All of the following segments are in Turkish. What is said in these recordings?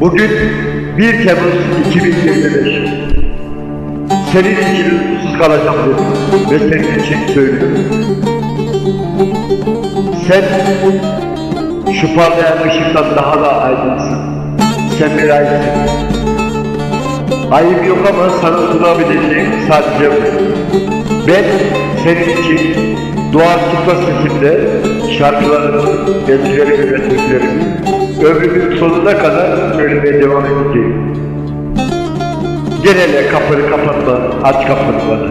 Bugün 1 Temmuz 2025. Senin için susuz kalacağım dedim ve senin için söylüyorum. Sen şu parlayan ışıktan daha da aydınsın. Sen bir aydın. Ayıp yok ama sana sunabileceğim sadece bu. Ben senin için doğal çıkma sesimle şarkılarımı, ezgilerimi ve sözlerimi ömrümün sonuna kadar söylemeye devam edeceğim. Gel hele kapını kapatma, aç kapını bana.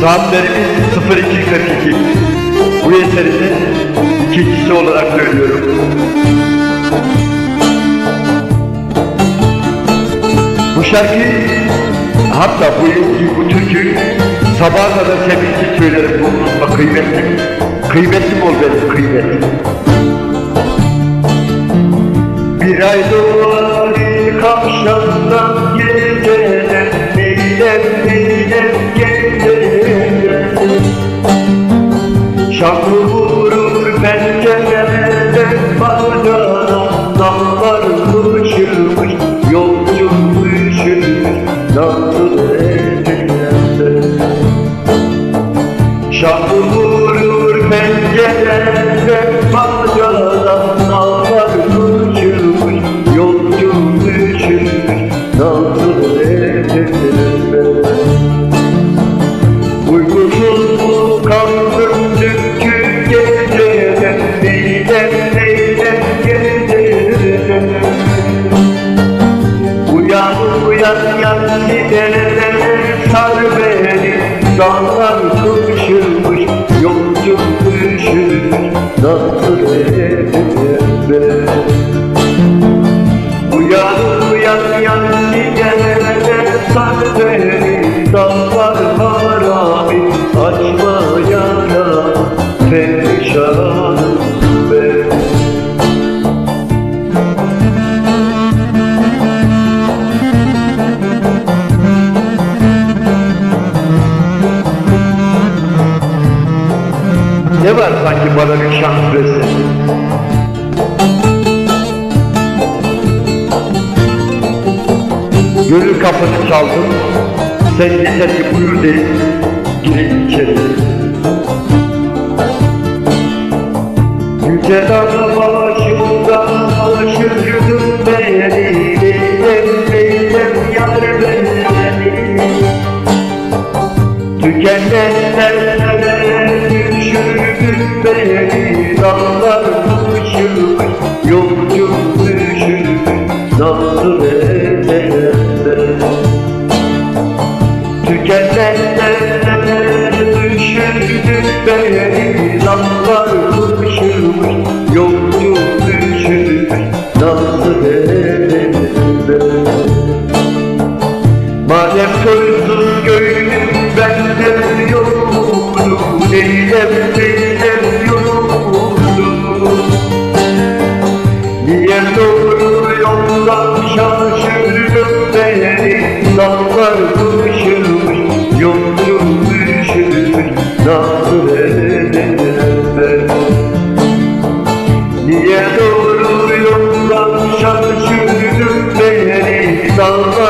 Saatlerimiz 02.42. Bu eserinin ikincisi olarak söylüyorum. Şarkı hatta bu bu türkü sabaha kadar sevinci söylerim bu kıymetli. Kıymetlim ol benim kıymetlim. Dağlar kuşurmuş yolcu düşürmüş Nasıl eder Uyan uyan yan gideler sar beni Dağlar harami açma Sanki bana bir şans versin? Gönül kapını çaldım. Sen yeter ki buyur deyip girin içeri. Yüce dağ başında aşırdım beni. Leylem leylem yar beni. Düşürdün beni Dağlar uçurmuş yolcu düşürmüş Nasıl ederler Tükenenlerle düşürdün beni Dağlar uçurmuş yolcu düşürmüş Nasıl ederler Madem soysuz Niye doğru yoldan şaşırdım beni Dağlar